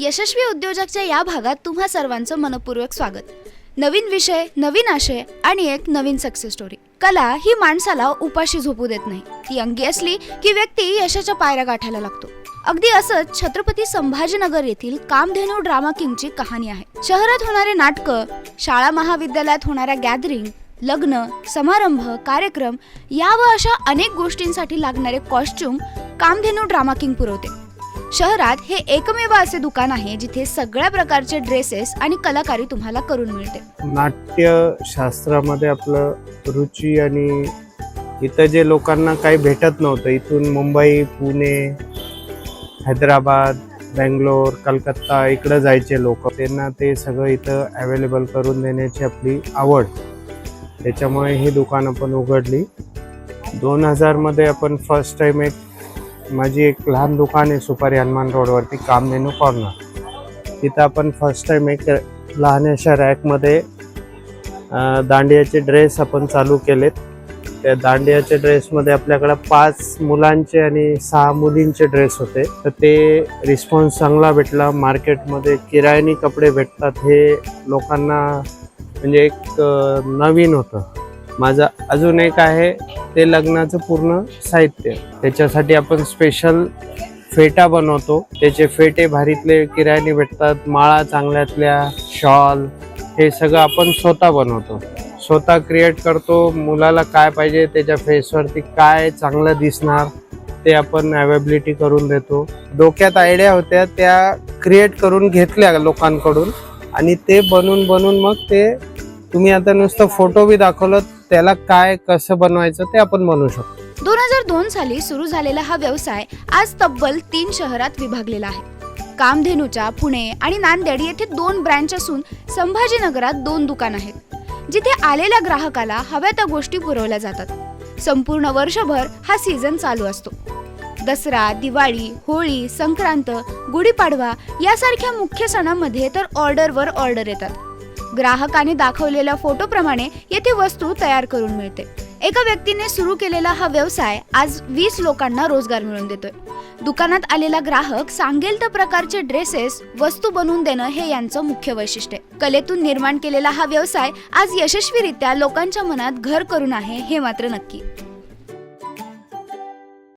यशस्वी उद्योजकच्या या भागात तुम्हा सर्वांचं मनपूर्वक स्वागत. नवीन विषय नवीन आशय आणि एक नवीन सक्सेस स्टोरी कला ही माणसाला उपाशी झोपू देत नाही. ती अंगी असली की व्यक्ती यशाच्या पायऱ्या गाठायला लागतो. अगदी असंच छत्रपती संभाजीनगर येथील कामधेनू ड्रामा किंगची कहाणी आहे. शहरात होणारे नाटकं शाळा महाविद्यालयात होणाऱ्या गॅदरिंग लग्न समारंभ कार्यक्रम या व अशा अनेक गोष्टींसाठी लागणारे कॉस्ट्युम कामधेनू ड्रामा किंग पुरवते. शहरात हे एकमेव असे दुकान आहे जिथे सगळ्या प्रकारचे ड्रेसेस आणि कलाकारी तुम्हाला करून मिळते. नाट्यशास्त्रामध्ये आपलं रुची आणि इथं जे लोकांना काही भेटत नव्हतं इथून मुंबई पुणे हैदराबाद बेंगलोर कलकत्ता इकडं जायचे लोक. त्यांना ते सगळं इथं अवेलेबल करून देण्याची आपली आवड. त्याच्यामुळे ही दुकान आपण उघडली. दोन हजारमध्ये आपण फर्स्ट टाइम एक माझी एक लहान दुकान आहे सुपारी हनुमान रोडवरती कामधेनू कॉर्नर तिथं आपण फर्स्ट टाइम एक लहानशा रॅकमध्ये दांडियाचे ड्रेस आपण चालू केलेत. त्या दांडियाच्या ड्रेसमध्ये आपल्याकडं पाच मुलांचे आणि सहा मुलींचे ड्रेस होते. तर ते रिस्पॉन्स चांगला भेटला. मार्केटमध्ये किरायानी कपडे भेटतात हे लोकांना म्हणजे एक नवीन होतं. माझं अजून एक आहे ते लग्नाचं पूर्ण साहित्य. त्याच्यासाठी आपण स्पेशल फेटा बनवतो. त्याचे फेटे भारीतले किरायाने भेटतात माळा चांगल्यातल्या शॉल हे सगळं आपण स्वतः बनवतो. स्वतः क्रिएट करतो मुलाला काय पाहिजे त्याच्या फेसवरती काय चांगलं दिसणार ते आपण अवेबिलिटी करून देतो. डोक्यात आयडिया होत्या त्या क्रिएट करून घेतल्या लोकांकडून. आणि ते बनवून बनवून मग ते तुम्ही आता नुसतं फोटो बी दाखवलं त्याला काय कसं बनवायचं ते आपण बनवू शकतो. दोन हजार दोन साली सुरू झालेला हा व्यवसाय आज तब्बल तीन शहरात विभागलेला आहे. कामधेनूच्या पुणे आणि नांदेड येथे दोन ब्रँच असून संभाजीनगरात दोन दुकान आहेत. जिथे आलेल्या ग्राहकाला हव्या त्या गोष्टी पुरवल्या जातात. संपूर्ण वर्षभर हा सीझन चालू असतो. दसरा दिवाळी होळी संक्रांत गुढीपाडवा यासारख्या मुख्य सणांमध्ये तर ऑर्डरवर ऑर्डर येतात. ग्राहकाने दाखवलेल्या फोटोप्रमाणे येथे वस्तू तयार करून मिळते. एका व्यक्तीने सुरू केलेला हा व्यवसाय आज वीस लोकांना रोजगार मिळवून देतोय. दुकानात आलेला ग्राहक सांगेल त्या प्रकारचे ड्रेसेस वस्तू बनवून देणं हे यांचं मुख्य वैशिष्ट्य. आहे कलेतून निर्माण केलेला हा व्यवसाय आज यशस्वीरित्या लोकांच्या मनात घर करून आहे हे मात्र नक्की.